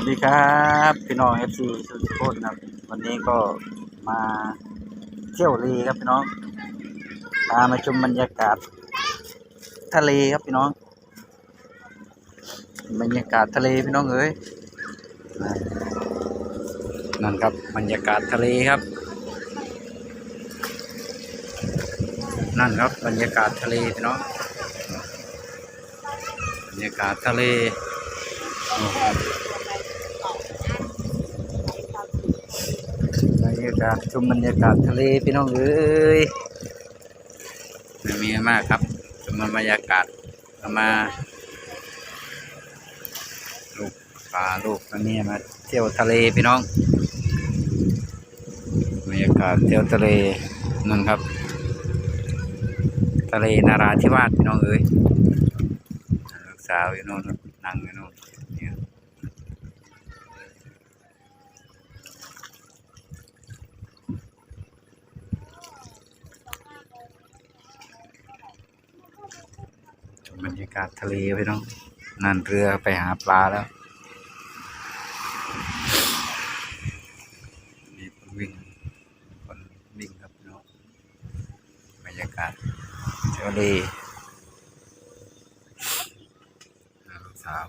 วัสดีครับพี่น้องเอฟซีทุกคนครับ วันนี้ก็มาเที่ยวรีครับพี่น้องพามาชมบรรยากาศ ทะเลครับพี่น้อง บรรยากาศทะเลพี่น้องเอ้ยนั่นครับบรรยากาศทะเลครับ นั่นครับบรรยากาศทะเลพี่น้องบรรยากาศทะเลโอ้โหบ รรยากาศชมบรรยากาศทะเลพี่น้องเอ้ยไม่มีอะมากครับชมบรรยากาศเอามาลูกปลาลูกอันนี้มาเที่ยวทะเลพี่น้องบรรยากาศเที่ยวทะเลนั่นครับ ทะเลนาราธิวาสพี่น้องเอ้ยลูกสาวอยู่โน่นนั่งอยู่โน่นเนี่ย รรยากาศทะเลพี่น้องนั่นเรือไปหาปลาแล้วมีคนวิ่งคนวิ่งครับเน้องบรรยากาศทะเลอ่าลูกสาว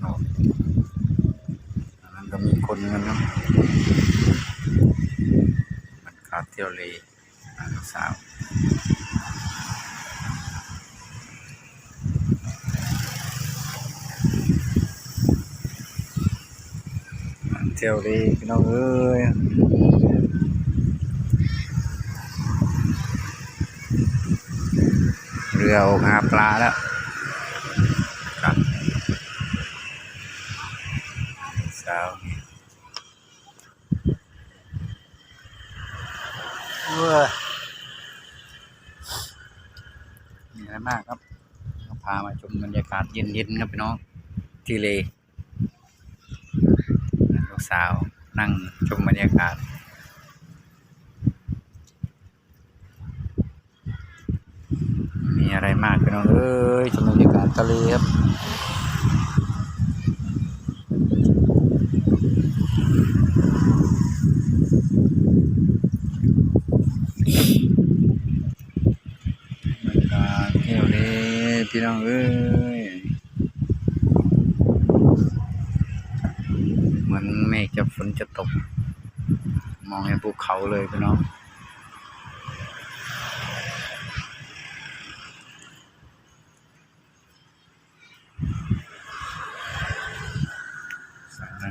โน่นอันนั้นก็มีคนกันเนาะมันขาดเที่ยวเลยอ่าลูกสาว เที่ยวดีพี่น้องเอ้ยเรือออกหาปลาแล้วครับสาวเว้ยมีอะไรมากครับพามาชมบรรยากาศเย็นๆครับพี่น้องที่เล ลูกสาว นั่งชมบรรยากาศมีอะไรมากพี่น้องเอ้ยชมบรรยากาศทะเลครับบรรยากาศเที่ยวเลยพี่น้องเอ้ย เหมือนเมฆ จะฝนจะตก มองเห็นภูเขาเลยพี่น้องสวยนะ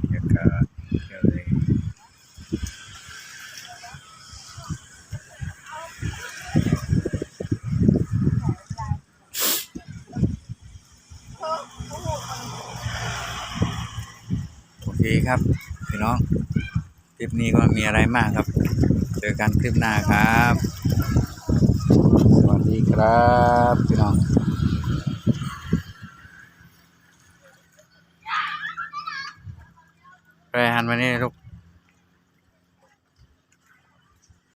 บรรยากาศเที่ยวเลย ดีคครับพี่น้องคลิปนี้ก็มีอะไรมากครับ เจอกันคลิปหน้าครับ สวัสดีครับพี่น้องไปหันมานี่ลูก